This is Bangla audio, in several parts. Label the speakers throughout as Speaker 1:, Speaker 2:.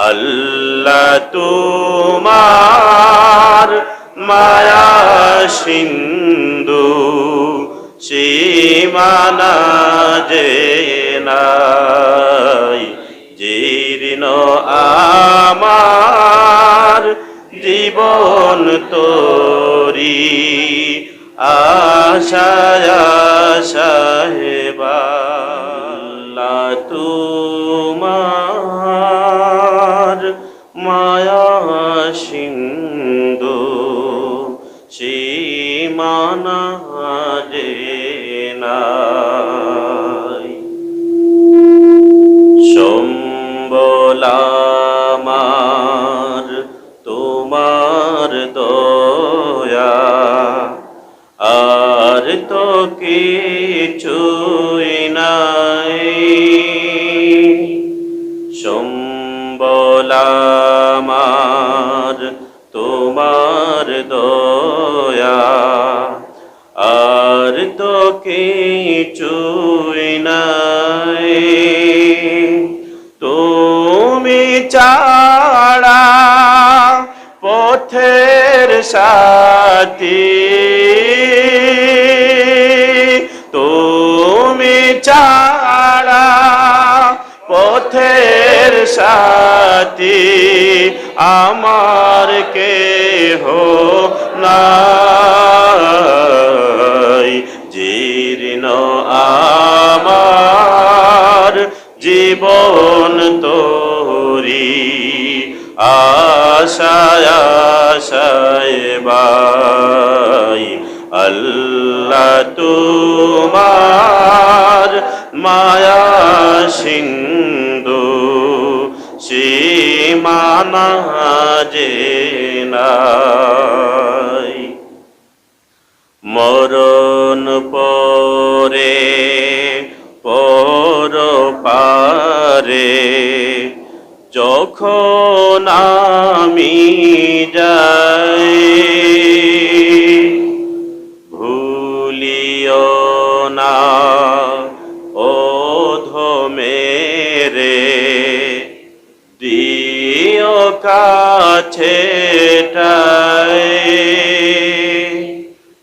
Speaker 1: আল্লাহ তোমার মায়া সিন্ধু সীমানা যে নাই জীর্ণ আমার জীবন তোরি আশায় সাহেবা তোমার মায়া সিন্ধু সীমানা যে তোমার দয়া। আর তো কিছুই নাই। তুমি চাড়া পথের সাথী। তুমি চাড়া পথের সাথী। আমার কেহ নাই। জীর্ণ আমার জীবন তোরি। আশায় আল্লাহ তোমার মায়া সিন্ধু সীমানা যে নাই। মরণ পরে পর পারে যখন আমি যাই কাছে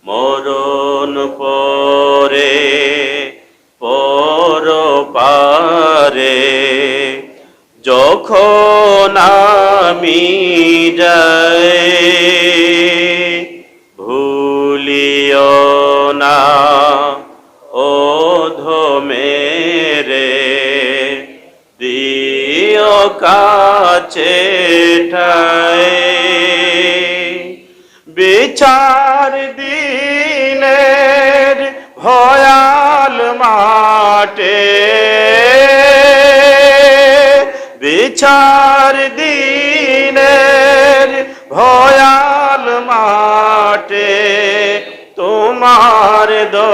Speaker 1: মরণ পরে পর পারে যখন আমি যাই ভুলিও কাছে বিচার দিনের ভয়াল মাটে বিচার দিনের ভয়াল মাটে তোমার দয়া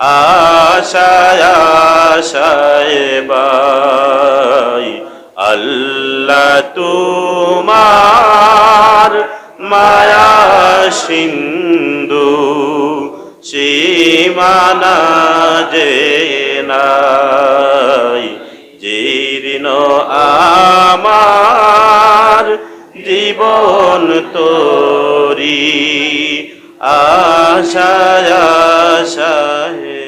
Speaker 1: আশায় আশায় বাই। আল্লাহ তোমার মায়া সিন্ধু সীমানা যে নাই। জীর্ণ আমার জীবন তোরি আশায় আশায়।